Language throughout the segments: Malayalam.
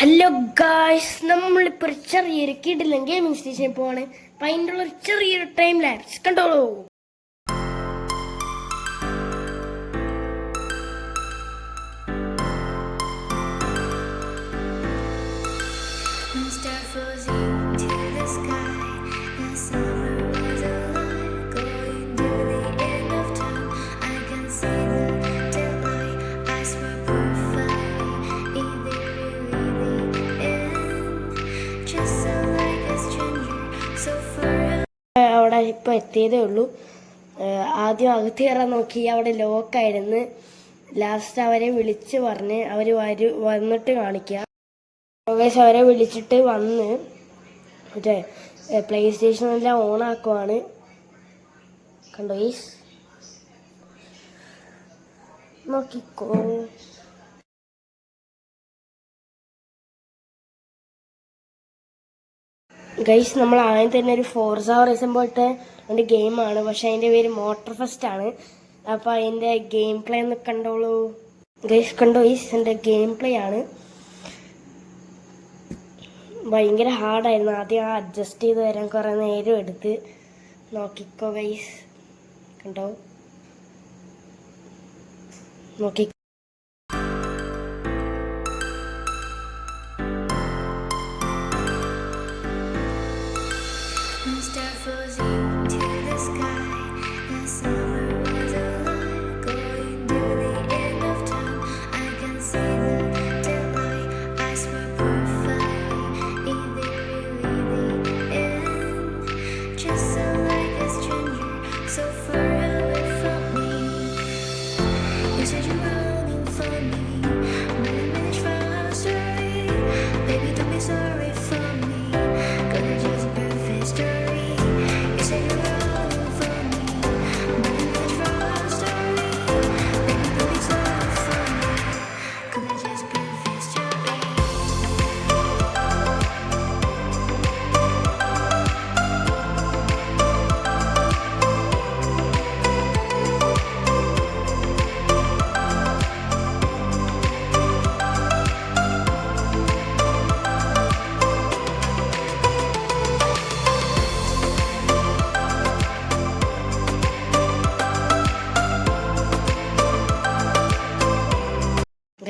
ഹലോ ഗായ്സ് നമ്മളിപ്പോൾ ചെറിയൊരു കിടിലൻ ഗെയിമിംഗ് സ്റ്റേഷനിൽ പോവാണ്. അപ്പം അതിന്റെ ഉള്ള ചെറിയൊരു ടൈം ലാപ്സ് കണ്ടോളൂ. അവിടെ ഇപ്പോൾ എത്തിയതേ ഉള്ളൂ. ആദ്യം അകത്ത് കയറാൻ നോക്കി അവിടെ ലോക്കായിരുന്നു ലാസ്റ്റ് അവരെ വിളിച്ച് പറഞ്ഞ് അവർ വരു വന്നിട്ട് കാണിക്കുക ലോകേഷ് അവരെ വിളിച്ചിട്ട് വന്ന് മറ്റേ പ്ലേ ഓൺ ആക്കുവാണ്. കണ്ടോ ഗൈസ് നോക്കിക്കോ. ഗൈസ് നമ്മൾ ആദ്യം തന്നെ ഒരു ഫോർസ റേസൻ പോലത്തെ ഒരു ഗെയിമാണ് പക്ഷെ അതിന്റെ പേര് മോട്ടർ ഫസ്റ്റ് ആണ്. അപ്പോൾ അതിന്റെ ഗെയിം പ്ലേ ഒന്ന് കണ്ടോളൂ. ഗൈസ് കണ്ടോ? ഗൈസ് എന്റെ ഗെയിം പ്ലേ ആണ്. ഭയങ്കര ഹാർഡായിരുന്നു ആദ്യം ആ അഡ്ജസ്റ്റ് ചെയ്ത് വരാൻ കുറേ നേരം എടുത്ത് നോക്കിക്കോ ഗൈസ് കണ്ടോ? നോക്കി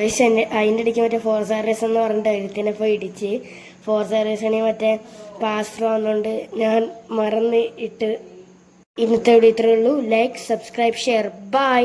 ഗൈസ് എന്റെ അതിന്റെ ഇടയ്ക്ക് മറ്റേ ഫോർ റേസ് എന്ന് പറഞ്ഞിട്ട് എഴുത്തിനെ പോയി ഇടിച്ച്. ഫോർ സർവീസിന് മറ്റേ പാസ് വന്നുകൊണ്ട് ഞാൻ മറന്ന് ഇട്ട് ഇന്നത്തെ ഇവിടെ ഇത്രയേ ഉള്ളൂ. Like subscribe share by